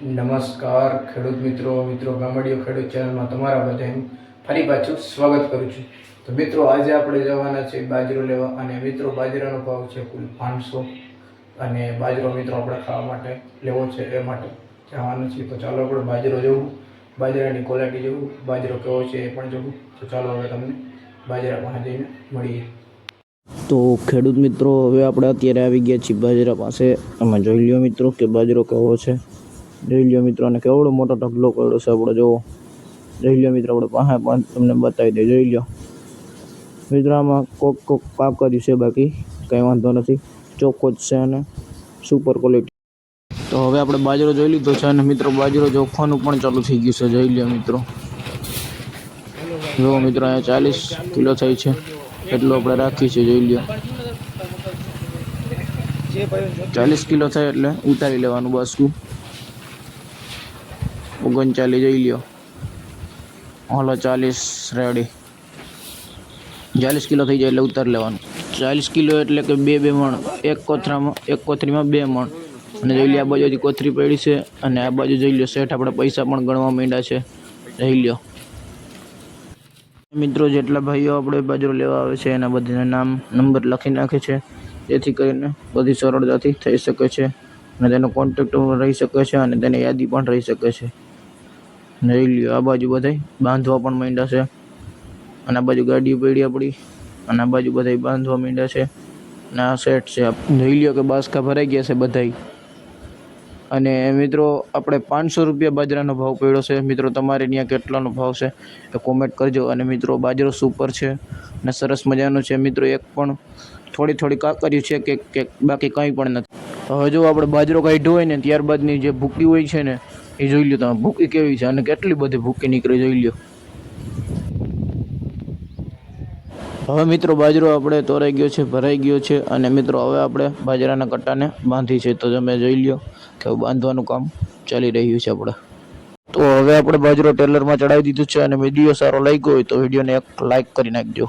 નમસ્કાર, ખેડૂત મિત્રો મિત્રો ગામડીઓ, ખેડૂત ચેનલમાં તમારા બધાનું ફરી પાછું સ્વાગત કરું છું. તો મિત્રો, આજે આપણે જવાના છે બાજરો લેવા અને મિત્રો, બાજરાનો ભાવ છે કુલ પાંચસો અને બાજરો મિત્રો આપણે ખાવા માટે લેવો છે એ માટે જવાનું છે. તો ચાલો આપણે બાજરો જોવું, બાજરાની ક્વોલિટી જવું, બાજરો કેવો છે એ પણ જવું. તો ચાલો હવે તમને બાજરા પાસે જઈને મળીએ. તો ખેડૂત મિત્રો, હવે આપણે અત્યારે આવી ગયા છીએ બાજરા પાસે. તમે જોઈ લ્યો મિત્રો કે બાજરો કેવો છે. જોઈ લ્યો મિત્રો, અને કેવડો મોટો ઢગલો કર્યો છે આપણે જોવો જોઈ લ્યો મિત્રો આપણે પાસે પણ તમને બતાવી દે, જોઈ લ્યો. મિત્રો, આમાં કોક કોક પાક કર્યું છે બાકી, કંઈ વાંધો નથી. ચોખ્ખો જ છે અને સુપર ક્વોલિટી તો હવે આપણે બાજરો જોઈ લીધો છે અને મિત્રો, બાજરો જોખવાનું પણ ચાલુ થઈ ગયું છે, જોઈ લ્યો મિત્રો. જો મિત્રો, અહીંયા ચાલીસ કિલો થઈ છે, એટલું આપણે રાખી છે જોઈ લ્યો. ચાલીસ કિલો થાય એટલે ઉતારી લેવાનું બાસકું ઓગણચાલીસ જોઈ લ્યો. હાલો, ચાલીસ રેડી ચાલીસ કિલો થઈ જાય એટલે ઉતાર લેવાનું. ચાલીસ કિલો એટલે કે બે બે મણ. એક કોથરામાં એક કોથરીમાં બે મણ. અને જોઈ લ્યો, આ બાજુથી કોથરી પડી છે અને આ બાજુ જોઈ લ્યો, શેઠ આપણે પૈસા પણ ગણવા માંડ્યા છે. જોઈ લ્યો. મિત્રો, જેટલા ભાઈઓ આપણે બાજરો લેવા આવે છે, એના બધાના નામ, નંબર લખી નાખે છે. જેથી કરીને બધી સરળતાથી થઈ શકે છે અને તેનો કોન્ટેક્ટ રહી શકે છે અને તેની યાદી પણ રહી શકે છે. અને લ્યો, આ બાજુ બધાય બાંધવા પણ માંડ્યા છે. અને આ બાજુ ગાડી પડી. આપણી અને આ બાજુ બધાય બાંધવા માંડ્યા છે. અને આ સેટ છે. જોઈ લ્યો કે બાસકા ભરાઈ ગયા છે બધાય. અને મિત્રો, આપણે પાંચસો રૂપિયા બાજરાનો ભાવ પડ્યો છે. મિત્રો, તમારે ત્યાં કેટલાનો ભાવ છે એ કોમેન્ટ કરજો. અને મિત્રો, બાજરો સુપર છે. અને સરસ મજાનો છે. મિત્રો, એક પણ થોડી થોડી કાકર્યું છે કે કે બાકી કંઈ પણ નથી. હવે જો આપણે બાજરો કાઢ્યો હોય ને, ત્યારબાદની જે ભૂકી હોય છે ને, એ જોઈ લો તમે, ભૂકી કેવી છે અને કેટલી બધી ભૂકી નીકળે જોઈ લ્યો. હવે મિત્રો બાજરો આપણે તોરાઈ ગયો છે, ભરાઈ ગયો છે અને મિત્રો હવે આપણે બાજરાના કટ્ટાને બાંધી છે. તો તમે જોઈ લો કે બાંધવાનું કામ ચાલી રહ્યું છે આપણે. તો હવે આપણે બાજરો ટેલરમાં ચડાવી દીધું છે અને વીડિયો સારો લાગ્યો હોય તો વિડીયોને એક લાઈક કરી નાખજો.